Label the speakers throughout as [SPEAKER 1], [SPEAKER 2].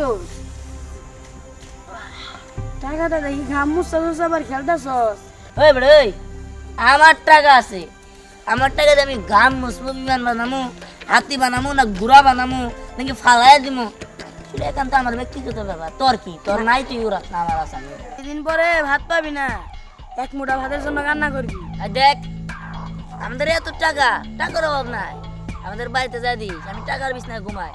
[SPEAKER 1] দোষ টাকাটা দেখি ঘাম মুস্তা আবার
[SPEAKER 2] ওই বড় ওই আমার টাকা আছে। আমার টাকা আমি গাম মুসলিম বিমান বানামু হাতি বানামু না গুড়া বানামু নাকি ফালাই দিমু। সেটা একান্ত আমার ব্যক্তিগত ব্যাপার। তোর কি? তোর নাই তুই না আমার
[SPEAKER 1] দিন পরে ভাত পাবি না। এক মুঠা ভাতের জন্য কান্না করবি।
[SPEAKER 2] আর দেখ আমাদের এত টাকা টাকার অভাব নাই। আমাদের বাড়িতে যাই দিস আমি টাকার বিছনায় ঘুমাই।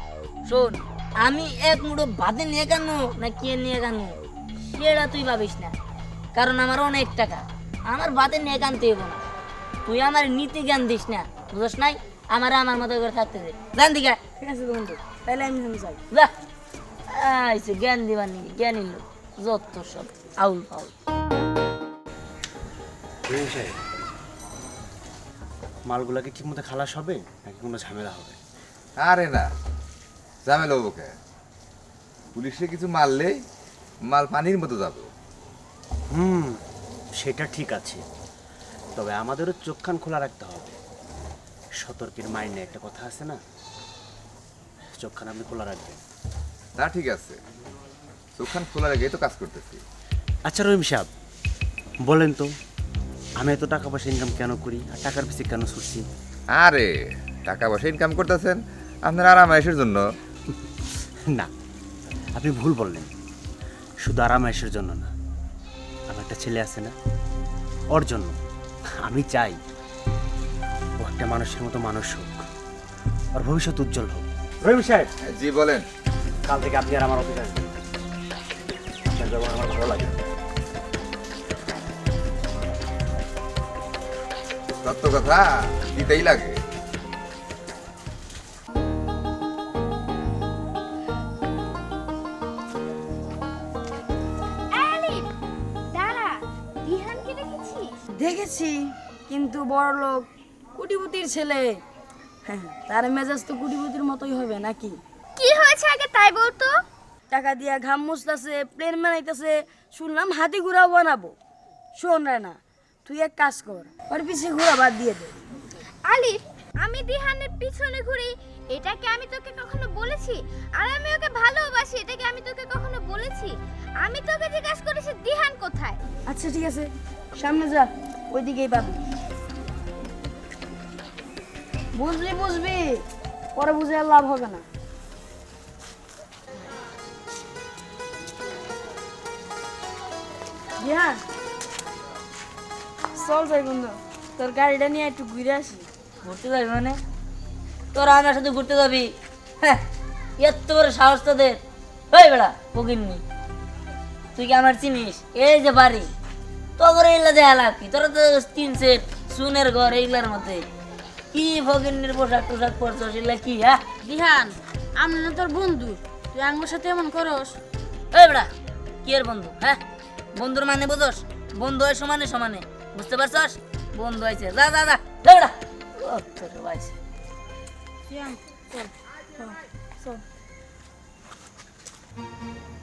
[SPEAKER 2] শোন আমি এক মুঠো বাদে নিয়ে কেন না কে নিয়ে কেন সেটা তুই ভাবিস না। কারণ আমার অনেক টাকা। আমার বাদে নিয়ে কানতে হইব না তুই আমার নীতি জ্ঞান দিস না বুঝস নাই? আমার আমার মতো করে থাকতে দে। জান দিকে।
[SPEAKER 1] ঠিক আছে বন্ধু তাহলে আমি শুনে যাই।
[SPEAKER 2] যা। আইসে জ্ঞান দিবার নাকি জ্ঞান ইলো যত সব আউল ফাউল।
[SPEAKER 3] রহিম সাহেব মালগুলা কি ঠিকমতো খালাস হবে নাকি কোনো ঝামেলা হবে?
[SPEAKER 4] আরে না ঝামেলা হব কে পুলিশে কিছু মারলেই মাল পানির মতো যাবে।
[SPEAKER 3] হুম সেটা ঠিক আছে। তবে আমাদেরও চোখ কান খোলা রাখতে হবে। সতর্কের মাইনে একটা কথা আছে না? চোখ কান আপনি খোলা রাখবেন।
[SPEAKER 4] তা ঠিক আছে। চোখান খোলা রেখে তো কাজ করতেছি।
[SPEAKER 3] আচ্ছা রহিম সাহেব বলেন তো আমি এত টাকা পয়সা ইনকাম কেন করি? আর টাকার পিছিয়ে কেন ছুটছি?
[SPEAKER 4] আরে টাকা পয়সা ইনকাম করতেছেন আপনার আরামায়েশের জন্য।
[SPEAKER 3] না আপনি ভুল বললেন। শুধু আরামায়েশের জন্য না আমার একটা ছেলে আছে না ওর জন্য আমি চাই ও একটা মানুষের মতো মানুষ হোক আর ভবিষ্যৎ উজ্জ্বল হোক। রহিম সাহেব।
[SPEAKER 4] জি বলেন।
[SPEAKER 3] কাল থেকে আপনি আর আমার অফিস আসবেন আপনার ব্যবহার আমার ভালো লাগে
[SPEAKER 4] সত্য কথা দিতেই লাগে।
[SPEAKER 1] দেখেছি কিন্তু বড় লোক কুটিপুতির ছেলে। হ্যাঁ তার মেজাজ তো কুটিপুতির মতোই হবে নাকি?
[SPEAKER 5] কি হয়েছে আগে তাই বলতো?
[SPEAKER 1] টাকা দিয়া ঘাম মুছতেছে প্লেন বানাইতেছে শুনলাম হাতি ঘোড়াও বানাবো। শোন রে না তুই এক কাজ কর ওর পিছিয়ে ঘোড়া বাদ দিয়ে দে।
[SPEAKER 5] আলিফ আমি দিহানের পিছনে ঘুরি এটাকে আমি তোকে কখনো বলেছি? আর আমি ওকে ভালোবাসি এটাকে আমি তোকে কখনো বলেছি? আমি তোকে জিজ্ঞাসা করেছি দিহান কোথায়?
[SPEAKER 1] আচ্ছা ঠিক আছে সামনে যা। ওইদিকেই পাবি। বুঝবি বুঝবি? পরে বুঝে লাভ হবে না। চল যাই বন্ধু। তোর গাড়িটা নিয়ে একটু ঘুরে আসি।
[SPEAKER 2] ঘুরতে যাবি মানে? তোরা আমার সাথে ঘুরতে যাবি? হ্যাঁ এত বড় সাহস তোদের। ওই বেড়া ফকিরনি তুই কি আমার চিনিস? এই যে বাড়ি। তোর এগুলা দেখা লাভ কি তোরা তো তিন সেট সুনের ঘর এইগুলার মধ্যে। কি ফকিরনির পোশাক টোশাক পরছস এগুলা কি হ্যাঁ?
[SPEAKER 1] বিহান আমি না তোর বন্ধু। তুই আঙ্গুর সাথে এমন করস।
[SPEAKER 2] ওই বেড়া কি এর বন্ধু হ্যাঁ? বন্ধুর মানে বুঝোস? বন্ধু হয় সমানে সমানে বুঝতে পারছস? বন্ধু হয়েছে যা যা যা বেড়া। ও, তোর হয়েছে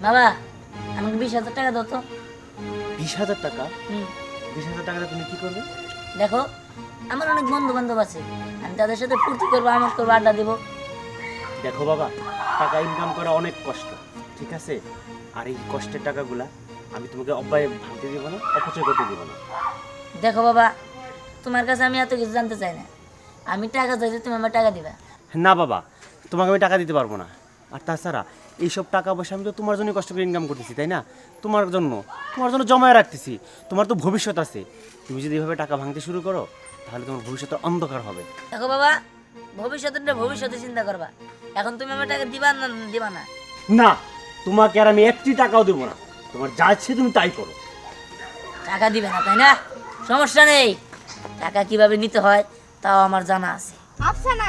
[SPEAKER 2] বাবা আমাকে বিশ হাজার টাকা দাও তো।
[SPEAKER 3] বিশ হাজার টাকা?
[SPEAKER 2] হুম।
[SPEAKER 3] বিশ হাজার টাকাটা তুমি কি করবে?
[SPEAKER 2] দেখো আমার অনেক বন্ধু বান্ধব আছে। আমি তাদের সাথে ফুর্তি করব আমার করব আড্ডা দিব।
[SPEAKER 3] দেখো বাবা টাকা ইনকাম করা অনেক কষ্ট ঠিক আছে? আর এই কষ্টের টাকাগুলা আমি তোমাকে অব্যয় ভাঙতে দিব না অপচয় করতে দিব না।
[SPEAKER 2] দেখো বাবা তোমার কাছে আমি এত কিছু জানতে চাই না। আমি টাকা চাইছি তুমি আমার টাকা দিবা।
[SPEAKER 3] না বাবা তোমাকে আমি টাকা দিতে পারব না। আর তাছাড়া এইসব টাকা পয়সা আমি তো তোমার জন্য কষ্ট করে ইনকাম করতেছি তাই না? তোমার জন্য তোমার জন্য জমায় রাখতেছি তোমার তো ভবিষ্যৎ আছে। তুমি যদি এভাবে টাকা ভাঙতে শুরু করো তাহলে তোমার ভবিষ্যৎ অন্ধকার হবে।
[SPEAKER 2] দেখো বাবা ভবিষ্যতের ভবিষ্যতে চিন্তা করবা। এখন তুমি আমার টাকা দিবা না দিবা না?
[SPEAKER 3] না তোমাকে আর আমি একটি টাকাও দেবো না। তোমার যা ইচ্ছে তুমি তাই করো।
[SPEAKER 2] টাকা দিবে না তাই না? সমস্যা নেই। টাকা কীভাবে নিতে হয় তাও আমার জানা আছে।
[SPEAKER 5] আফসানা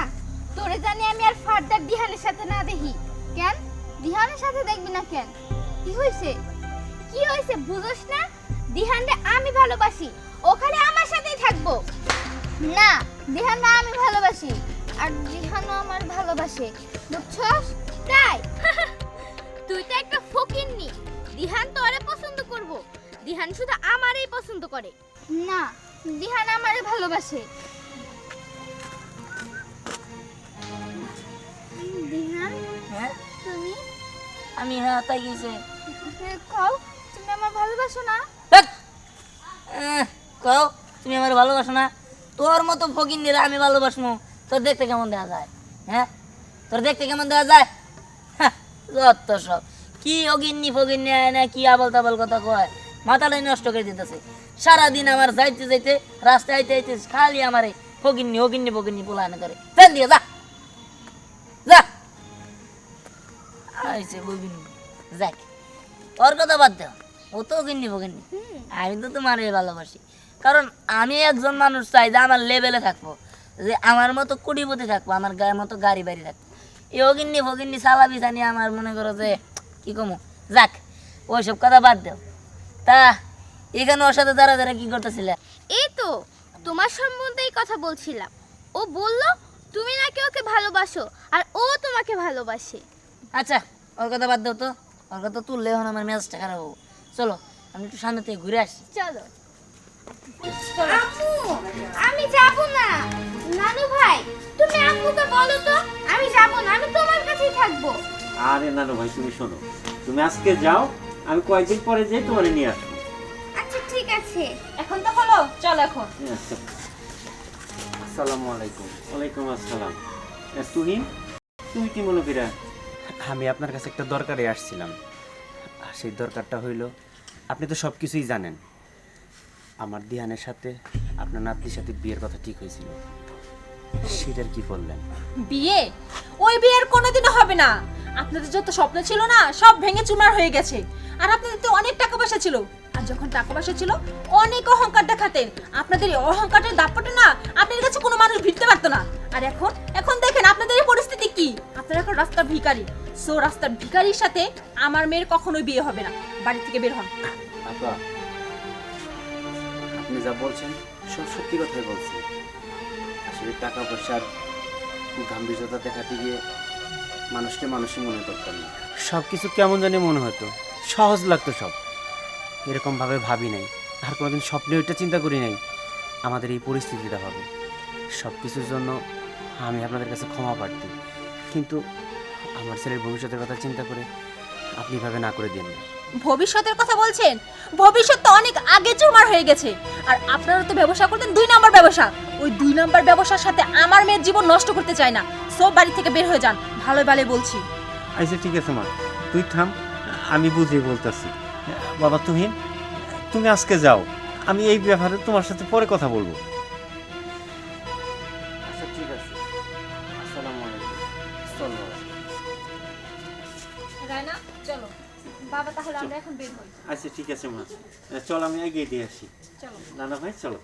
[SPEAKER 5] তোরে জানি আমি আর ফার্দার দিহানের সাথে না দেখি কেন দিহানের সাথে দেখবি না কেন? কি কি বুঝোস না? দিহানরে আমি ভালোবাসি, ওখানে আমার সাথেই থাকব। না, দিহানরা আমি ভালোবাসি, আর দিহানও আমার ভালোবাসে, বুঝছস? তাই। তুই তো একটা ফকিরনি দিহান তো আরে পছন্দ করব। দিহান শুধু আমারই পছন্দ করে। না, দিহান আমারে ভালোবাসে। দিহান?
[SPEAKER 2] হ্যাঁ? আমি হ্যাঁ তাই গেছে।
[SPEAKER 5] কও তুমি আমার ভালোবাসো না?
[SPEAKER 2] কও তুমি আমার ভালোবাসো না? তোর মতো ফকিন দিলে আমি ভালোবাসবো। তোর দেখতে কেমন দেখা যায় হ্যাঁ? তোর দেখতে কেমন দেখা যায়? হ্যাঁ, যত সব। কি অগিন্নি ফগিন্নি আয় না কি আবল তাবল কথা কয়? মাথাটাই নষ্ট করে দিতেছে। সারাদিন আমার যাইতে যাইতে রাস্তায় আইতে আইতে খালি আমারে ফগিন্নি অগিন্নি ফগিন্নি পোলায়না করে। দেন দিয়ে যা। আইছে বগিন্নি যাক ওর কথা বাদ দাও ও তো অগিন্নি ফগিন্নি আমি তো তোমার ভালোবাসি। কারণ আমি একজন মানুষ চাই যে আমার লেভেলে থাকব যে আমার মতো কোটিপতি থাকব আমার গায়ের মতো গাড়ি বাড়ি থাকব। এই অগিন্নি ফগিন্নি সালাবি জানি আমার মনে করো যে কি কমো? যাক ওইসব কথা বাদ দাও তা এখানে ওর সাথে দাঁড়া দাঁড়া কি করতেছিলে?
[SPEAKER 5] এই তো তোমার সম্বন্ধেই কথা বলছিলাম। ও বলল তুমি নাকি ওকে ভালোবাসো আর ও তোমাকে ভালোবাসে।
[SPEAKER 2] আচ্ছা ওর কথা বাদ দাও তো। ওর কথা তুললে এখন আমার মেজাজটা খারাপ হব। চলো আমি একটু সামনে থেকে ঘুরে আসি।
[SPEAKER 5] চলো। আমি যাব না। নানু ভাই তুমি আম্মুকে বলো তো আমি যাব না আমি তোমার কাছেই থাকব।
[SPEAKER 6] আরে নানু ভাই তুমি শোনো। তুমি আজকে যাও আমি কয়েকদিন পরে যাই তোমার নিয়ে আসব।
[SPEAKER 5] আচ্ছা ঠিক আছে।
[SPEAKER 7] এখন তো হলো চল এখন।
[SPEAKER 6] আচ্ছা।
[SPEAKER 3] আসসালামু আলাইকুম।
[SPEAKER 6] ওয়ালাইকুম আসসালাম। তুহিন? তুমি কি মনে করা
[SPEAKER 3] আমি আপনার কাছে একটা দরকারে আসছিলাম। আর সেই দরকারটা হইল, আপনি তো সব কিছুই জানেন। আমার দিহানের সাথে আপনার নাতনির সাথে বিয়ের কথা ঠিক হয়েছিল। সেটার কি বললেন?
[SPEAKER 7] বিয়ে? ওই বিয়ের কোনোদিনও হবে না। আপনাদের যত স্বপ্ন ছিল না, সব ভেঙে চুরমার হয়ে গেছে। আর আপনাদের তো অনেক টাকা পয়সা ছিল। আর যখন টাকা পয়সা ছিল, অনেক অহংকার দেখাতেন। আপনাদের এই অহংকারের দাপটে না, আপনাদের কাছে কোনো মানুষ ভিড়তে পারতো না। আর এখন এখন দেখেন আপনাদের এই পরিস্থিতি কি। আপনারা এখন রাস্তার ভিখারি। সো রাস্তার ভিখারির সাথে আমার মেয়ের কখনোই বিয়ে হবে না। বাড়ি থেকে বের হন।
[SPEAKER 3] আপা আপনি যা বলছেন সব সত্যি কথাই বলছেন। আসলে টাকা পয়সার গাম্ভীর্যতা দেখাতে গিয়ে মানুষকে মানুষই মনে করতাম না সব কিছু কেমন জানি মনে হতো। সহজ লাগতো সব। এরকমভাবে ভাবি নাই। আর কোনোদিন স্বপ্নে ওইটা চিন্তা করি নাই। আমাদের এই পরিস্থিতিটা হবে। সব কিছুর জন্য আমি আপনাদের কাছে ক্ষমা প্রার্থী। কিন্তু আমার ছেলের ভবিষ্যতের কথা চিন্তা করে আপনি এভাবে না করে দিন
[SPEAKER 7] ভবিষ্যতের কথা বলছেন? ভবিষ্যৎ তো অনেক আগে চুরমার হয়ে গেছে। আর আপনারা তো ব্যবসা করতেন দুই নাম্বার ব্যবসা। ওই দুই নাম্বার ব্যবসার সাথে আমার মেয়ের জীবন নষ্ট করতে চায় না। সব বাড়ি থেকে বের হয়ে যান। ভালো ভালো বলছি।
[SPEAKER 6] আচ্ছা ঠিক আছে মা। তুই থাম আমি বুঝিয়ে বলতেছি। বাবা তুহিন তুমি আজকে যাও। আমি এই ব্যাপারে তোমার সাথে পরে কথা বলব। আচ্ছা ঠিক আছে মা চল আমি এগিয়ে দিয়ে আসি।
[SPEAKER 7] চলো।
[SPEAKER 6] নানা ভাই চলো।